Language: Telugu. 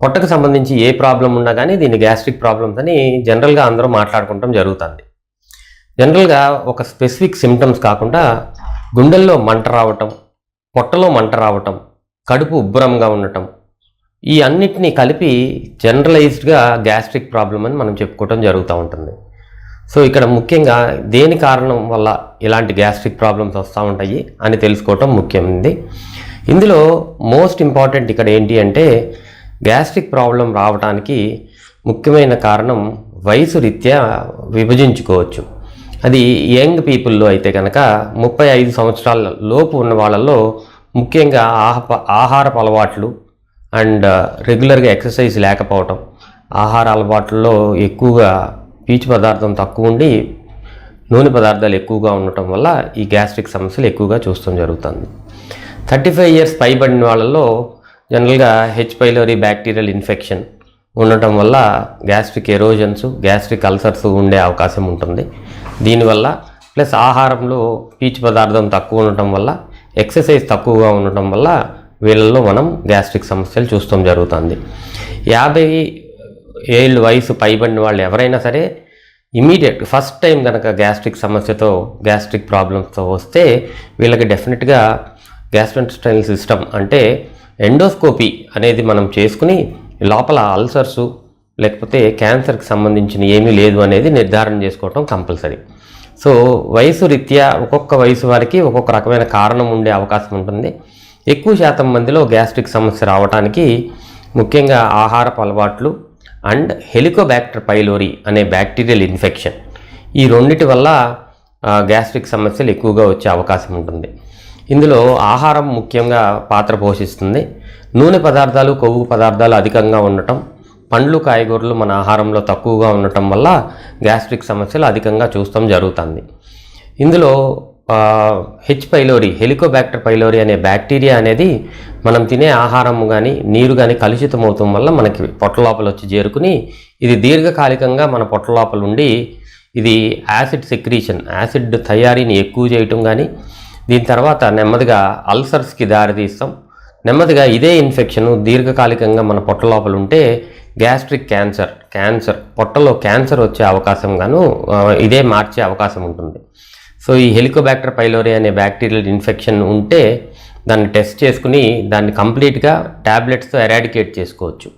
పొట్టకు సంబంధించి ఏ ప్రాబ్లం ఉన్నా కానీ దీన్ని గ్యాస్ట్రిక్ ప్రాబ్లమ్స్ అని జనరల్గా అందరూ మాట్లాడుకుంటాం జరుగుతుంది. జనరల్గా ఒక స్పెసిఫిక్ సిమ్టమ్స్ కాకుండా గుండెల్లో మంట రావటం పొట్టలో మంట రావటం కడుపు ఉబ్బరంగా ఉండటం ఈ అన్నిటినీ కలిపి జనరలైజ్డ్గా గ్యాస్ట్రిక్ ప్రాబ్లం అని మనం చెప్పుకోవటం జరుగుతూ ఉంటుంది. సో ఇక్కడ ముఖ్యంగా దేని కారణం వల్ల ఇలాంటి గ్యాస్ట్రిక్ ప్రాబ్లమ్స్ వస్తూ ఉంటాయి అని తెలుసుకోవటం ముఖ్యమైనది ఇందులో మోస్ట్ ఇంపార్టెంట్ ఇక్కడ ఏంటి అంటే గ్యాస్ట్రిక్ ప్రాబ్లం రావడానికి ముఖ్యమైన కారణం వయసు రీత్యా విభజించుకోవచ్చు. అది యంగ్ పీపుల్లో అయితే కనుక ముప్పై ఐదు సంవత్సరాల లోపు ఉన్న వాళ్ళల్లో ముఖ్యంగా ఆహ ఆహారపు అలవాట్లు అండ్ రెగ్యులర్గా ఎక్సర్సైజ్ లేకపోవటం ఆహార అలవాట్లలో ఎక్కువగా పీచు పదార్థం తక్కువ ఉండి నూనె పదార్థాలు ఎక్కువగా ఉండటం వల్ల ఈ గ్యాస్ట్రిక్ సమస్యలు ఎక్కువగా చూస్తాం జరుగుతుంది. థర్టీ ఫైవ్ ఇయర్స్ పైబడిన వాళ్ళలో జనరల్గా హెచ్ పైలోరీ బ్యాక్టీరియల్ ఇన్ఫెక్షన్ ఉండటం వల్ల గ్యాస్ట్రిక్ ఎరోజన్స్ గ్యాస్ట్రిక్ అల్సర్స్ ఉండే అవకాశం ఉంటుంది. దీనివల్ల ప్లస్ ఆహారంలో పీచు పదార్థం తక్కువ ఉండటం వల్ల ఎక్సర్సైజ్ తక్కువగా ఉండటం వల్ల వీళ్ళల్లో మనం గ్యాస్ట్రిక్ సమస్యలు చూస్తాం జరుగుతుంది. యాభై ఏళ్ళు వయసు పైబడిన వాళ్ళు ఎవరైనా సరే ఇమీడియట్ ఫస్ట్ టైం కనుక గ్యాస్ట్రిక్ సమస్యతో గ్యాస్ట్రిక్ ప్రాబ్లమ్స్తో వస్తే వీళ్ళకి డెఫినెట్గా గ్యాస్ట్రోఇంటెస్టైనల్ సిస్టమ్ అంటే ఎండోస్కోపీ అనేది మనం చేసుకుని లోపల అల్సర్సు లేకపోతే క్యాన్సర్కి సంబంధించిన ఏమీ లేదు అనేది నిర్ధారణ చేసుకోవటం కంపల్సరీ. సో వయసు రీత్యా ఒక్కొక్క వయసు వారికి ఒక్కొక్క రకమైన కారణం ఉండే అవకాశం ఉంటుంది. ఎక్కువ శాతం మందిలో గ్యాస్ట్రిక్ సమస్య రావడానికి ముఖ్యంగా ఆహారపు అలవాట్లు అండ్ హెలికోబ్యాక్టర్ పైలోరీ అనే బ్యాక్టీరియల్ ఇన్ఫెక్షన్ ఈ రెండిటి వల్ల గ్యాస్ట్రిక్ సమస్యలు ఎక్కువగా వచ్చే అవకాశం ఉంటుంది. ఇందులో ఆహారం ముఖ్యంగా పాత్ర పోషిస్తుంది. నూనె పదార్థాలు కొవ్వు పదార్థాలు అధికంగా ఉండటం పండ్లు కాయగూరలు మన ఆహారంలో తక్కువగా ఉండటం వల్ల గ్యాస్ట్రిక్ సమస్యలు అధికంగా చూస్తాం జరుగుతుంది. ఇందులో హెచ్ పైలోరీ హెలికోబ్యాక్టర్ పైలోరీ అనే బ్యాక్టీరియా అనేది మనం తినే ఆహారం కానీ నీరు కానీ కలుషితం అవటం వల్ల మనకి పొట్ట లోపల వచ్చి చేరుకుని ఇది దీర్ఘకాలికంగా మన పొట్ట లోపల ఉండి ఇది యాసిడ్ సెక్రీషన్ యాసిడ్ తయారీని ఎక్కువ చేయటం కానీ దీని తర్వాత నెమ్మదిగా అల్సర్స్కి దారితీస్తాం నెమ్మదిగా ఇదే ఇన్ఫెక్షన్ దీర్ఘకాలికంగా మన పొట్ట లోపల ఉంటే గ్యాస్ట్రిక్ క్యాన్సర్ క్యాన్సర్ పొట్టలో క్యాన్సర్ వచ్చే అవకాశం గాను ఇదే మార్చే అవకాశం ఉంటుంది. సో ఈ హెలికోబ్యాక్టర్ పైలోరీ అనే బ్యాక్టీరియల్ ఇన్ఫెక్షన్ ఉంటే దాన్ని టెస్ట్ చేసుకుని దాన్ని కంప్లీట్గా ట్యాబ్లెట్స్తో ఎరాడికేట్ చేసుకోవచ్చు.